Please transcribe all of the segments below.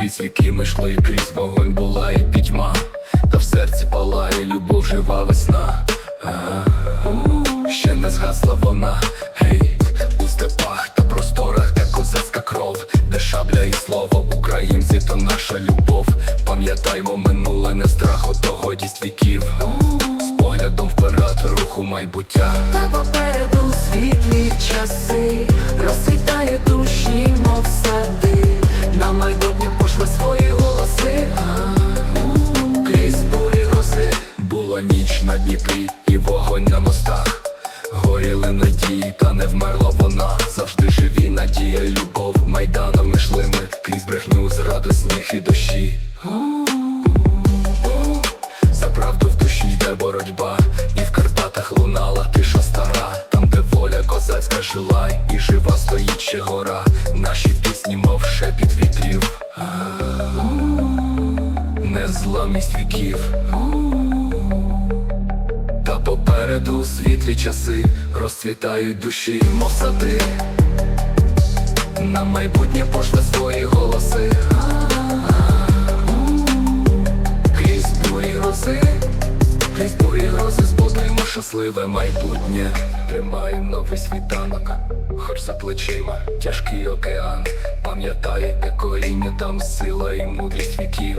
Крізь віки ми йшли, крізь вогонь була і пітьма, та в серці палає любов, жива весна. Ще не згасла вона, гей, у степах та просторах, де козацька кров, де шабля і слово, українці то наша любов. Пам'ятаймо минуле, не страх, ото годість віків. Поглядом вперед, руху майбуття. Та попереду світлі часи, розцвітає душі, мов сади, на майбутнє пошли свої голоси, Крізь бурі грози була ніч на Дніпрі і вогонь на мостах. Горіли надії, та не вмерла вона. Завжди живі надія, любов майданом йшли ми крізь брехню, зраду, сміх і дощі. Боротьба, і в Карпатах лунала тиша стара, там, де воля козацька жила, і жива стоїть ще гора. Наші пісні, мов шепіт вітрів. Незламність віків. Та попереду світлі часи розцвітають душі, мов сади. На майбутнє пошли свої голоси. Крізь бурі рози збудуємо щасливе майбутнє. Тримаємо новий світанок, хоч за плечима тяжкий океан. Пам'ятай, де коріння, там сила і мудрість віків.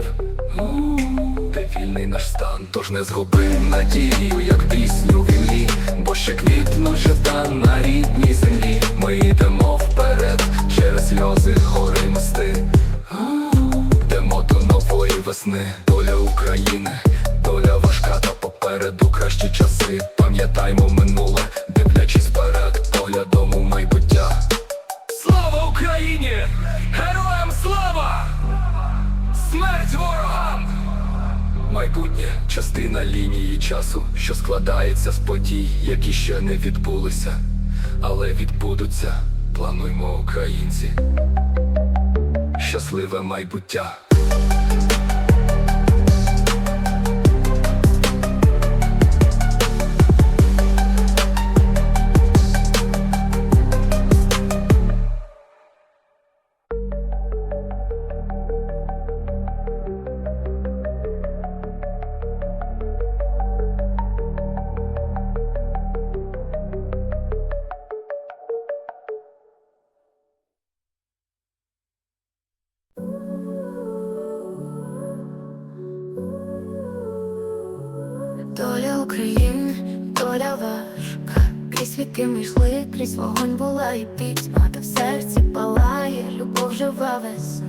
Де вільний наш стан, тож не згуби надію, як пісню в імлі, бо ще квітнуть жита на рідній землі. Ми йдемо вперед через сльози, гори й мости. Йдемо до нової весни, доля України, кращі часи. Пам'ятаймо минуле, дивлячись вперед, поглядом у майбуття. Слава Україні! Героям слава! Смерть ворогам! Майбутнє частина лінії часу, що складається з подій, які ще не відбулися, але відбудуться. Плануймо, українці. Щасливе майбуття. Доля України, доля важка, крізь віки ми йшли, крізь вогонь була і пітьма, та в серці палає, любов жива весна.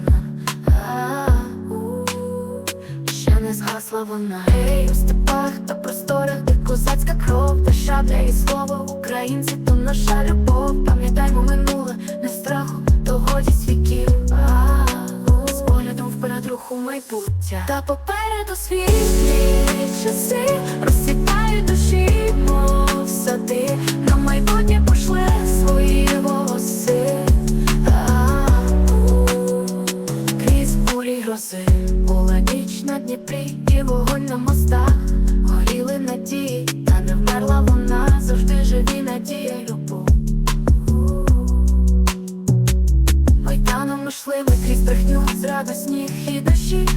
Ще не згасла вона, гей, у степах та просторах, де козацька кров, та шабля і слово. Українці, то наша любов. Майбуття. Та попереду світлі часи розцвітають душі, мов сади. На майбутнє пошли свої голоси. Крізь бурі грози була ніч на Дніпрі і вогонь на мостах. Горіли надії, та не вмерла вона, завжди живі надія, любов. Зраду сніг і дощі.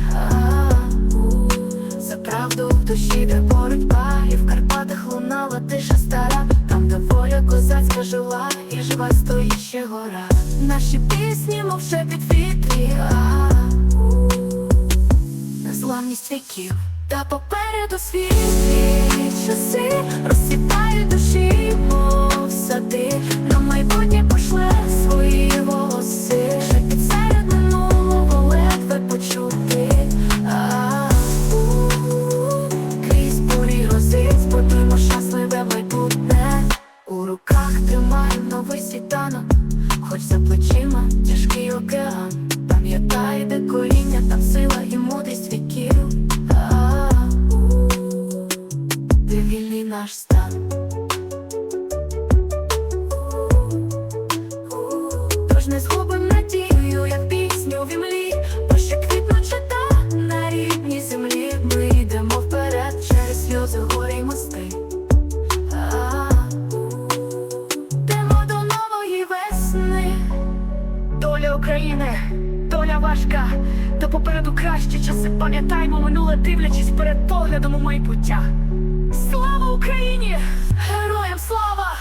За правду в душі, де боротьба, і в Карпатах лунала тиша стара, там, де воля козацька жила, і жива стоїть ще гора. Наші пісні, мов шепіт вітрі, а, незламність віків. Та попереду світлі часи розцвітають душі, мов сади. На майбутнє пошли свої голоси. Новий хоч за плечима тяжкий океан. Пам'ятай, де коріння, там сила і мудрість віків. У, вільний наш стан. Тож не згубим надію, як України, доля важка, та попереду кращі часи. Пам'ятаймо минуле, дивлячись перед поглядом у майбуття. Слава Україні! Героям слава!